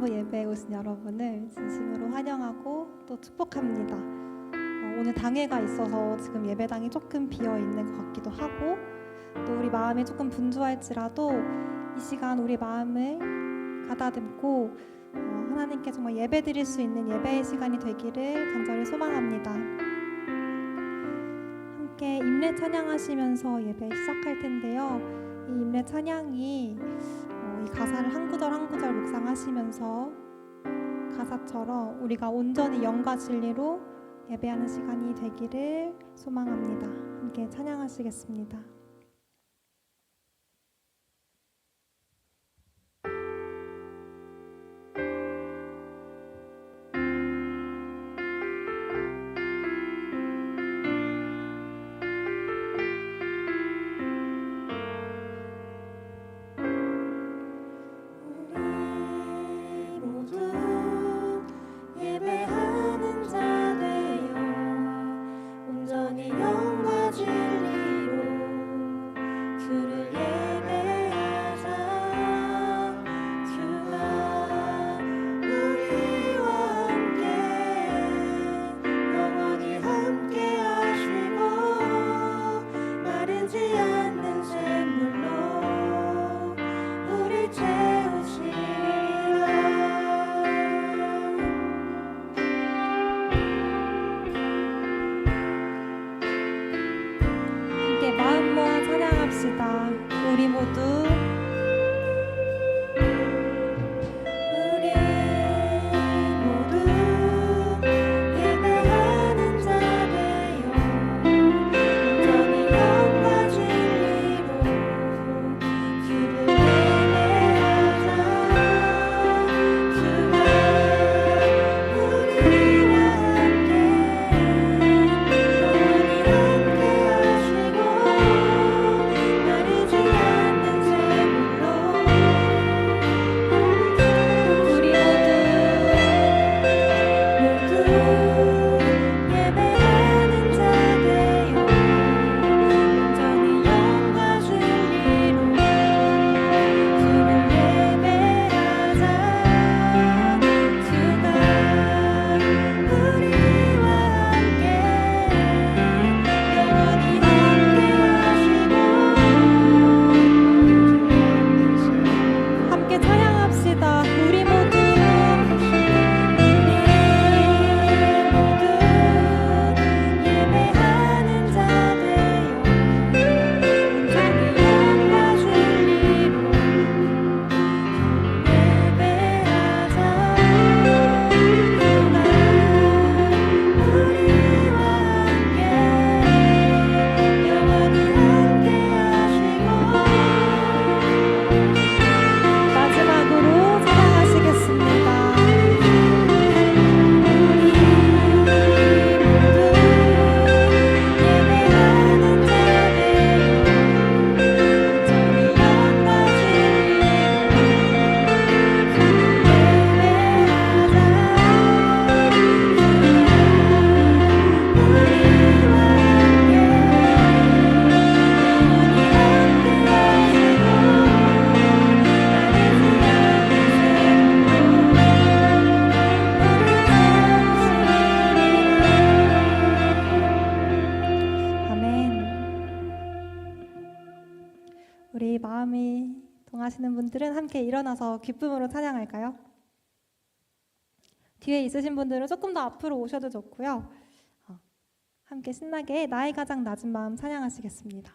성탄부 예배에 오신 여러분을 진심으로 환영하고 또 축복합니다. 어, 오늘 당회가 있어서 지금 예배당이 조금 비어 있는 것 같기도 하고 또 우리 마음이 조금 분주할지라도 이 시간 우리 마음을 가다듬고 어, 하나님께 정말 예배 드릴 수 있는 예배의 시간이 되기를 간절히 소망합니다. 함께 임례 찬양하시면서 예배 시작할 텐데요. 이 임례 찬양이 어, 이 가사를 한 구절 한 구절 묵상하시면서 가사처럼 우리가 온전히 영과 진리로 예배하는 시간이 되기를 소망합니다. 함께 찬양하시겠습니다. 기쁨으로 찬양할까요? 뒤에 있으신 분들은 조금 더 앞으로 오셔도 좋고요. 어, 함께 신나게 나의 가장 낮은 마음 찬양하시겠습니다.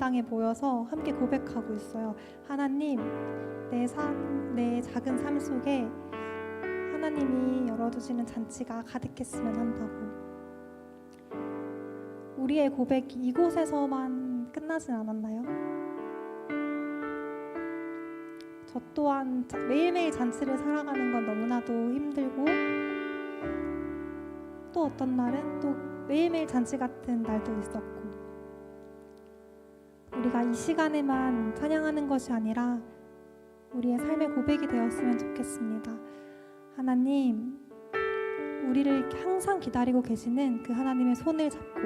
예배당에 모여서 함께 고백하고 있어요. 하나님, 내 삶, 내 작은 삶 속에 하나님이 열어주시는 잔치가 가득했으면 한다고. 우리의 고백이 이곳에서만 끝나진 않았나요? 저 또한 자- 매일매일 잔치를 살아가는 건 너무나도 힘들고 또 어떤 날은 또 매일매일 잔치 같은 날도 있었고 우리가 이 시간에만 찬양하는 것이 아니라 우리의 삶의 고백이 되었으면 좋겠습니다. 하나님, 우리를 항상 기다리고 계시는 그 하나님의 손을 잡고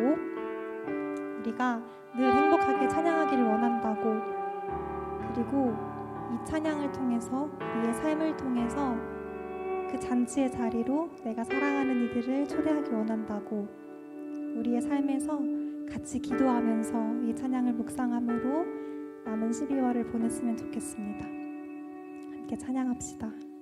우리가 늘 행복하게 찬양하기를 원한다고 그리고 이 찬양을 통해서 우리의 삶을 통해서 그 잔치의 자리로 내가 사랑하는 이들을 초대하기 원한다고 우리의 삶에서 같이 기도하면서 이 찬양을 묵상함으로 남은 12월을 보냈으면 좋겠습니다. 함께 찬양합시다.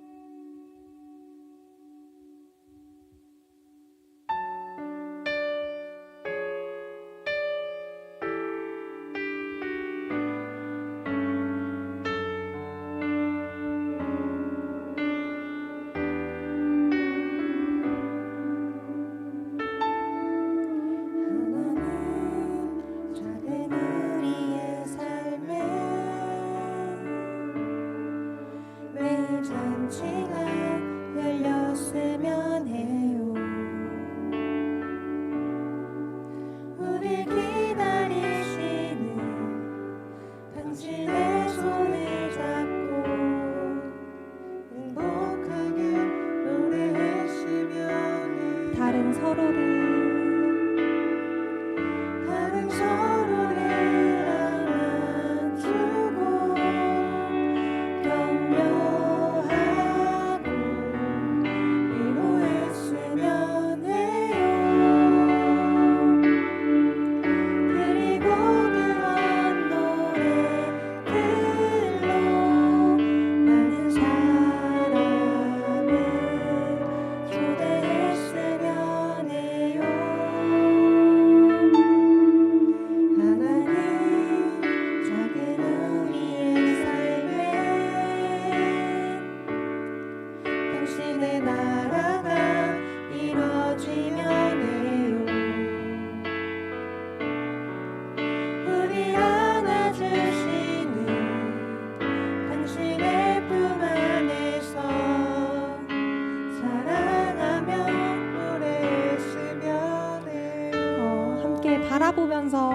바라보면서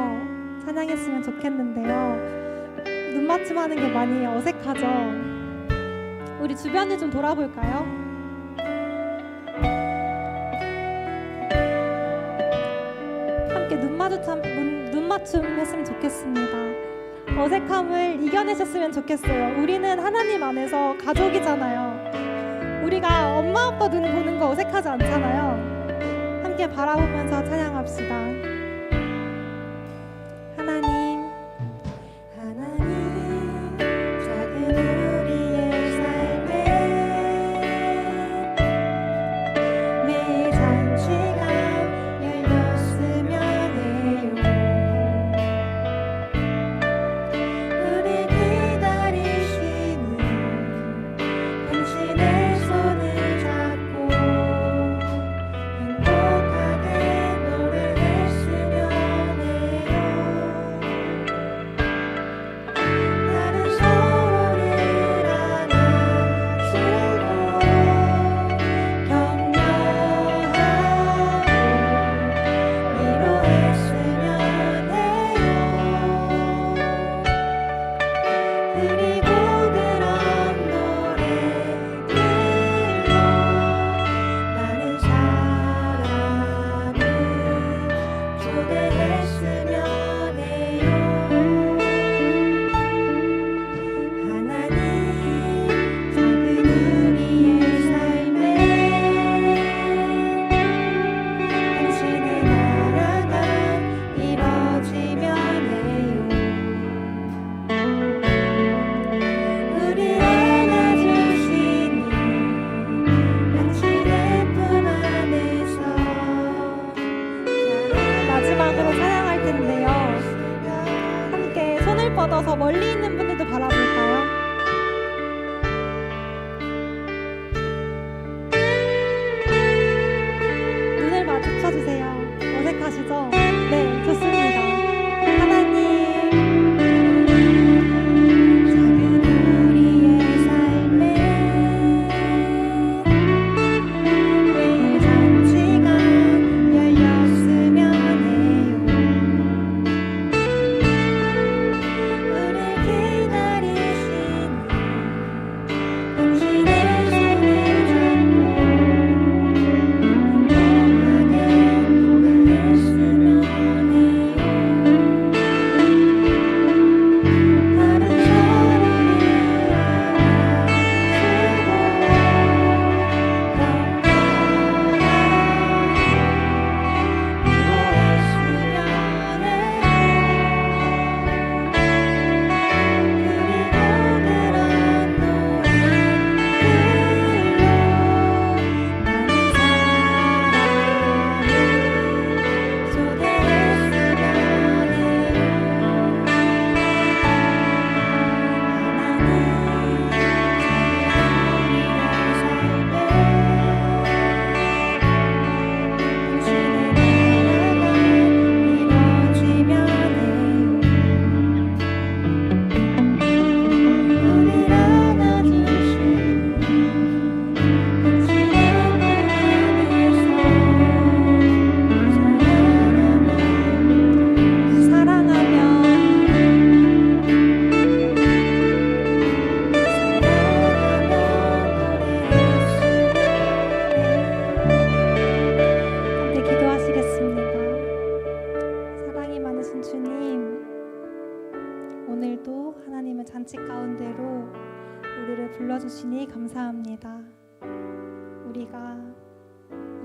찬양했으면 좋겠는데요. 눈 맞춤하는 게 많이 어색하죠. 우리 주변을 좀 돌아볼까요? 함께 눈 마주참 눈, 눈 맞춤 했으면 좋겠습니다. 어색함을 이겨내셨으면 좋겠어요. 우리는 하나님 안에서 가족이잖아요. 우리가 엄마 아빠 눈 보는 거 어색하지 않잖아요. 함께 바라보면서 찬양합시다. 멀리 있는 분들도 바라볼까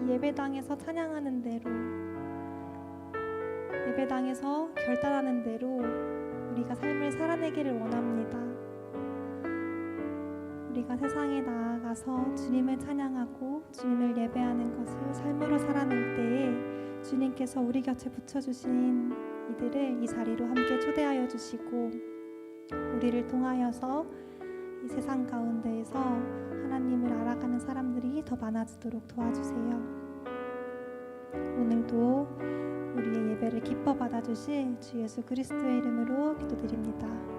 예배당에서 찬양하는 대로, 예배당에서 결단하는 대로 우리가 삶을 살아내기를 원합니다. 우리가 세상에 나아가서 주님을 찬양하고 주님을 예배하는 것을 삶으로 살아낼 때에 주님께서 우리 곁에 붙여주신 이들을 이 자리로 함께 초대하여 주시고 우리를 통하여서 이 세상 가운데에서 하나님을 알아가는 사람들이 더 많아지도록 도와주세요. 오늘도 우리의 예배를 기뻐 받아주실 주 예수 그리스도의 이름으로 기도드립니다.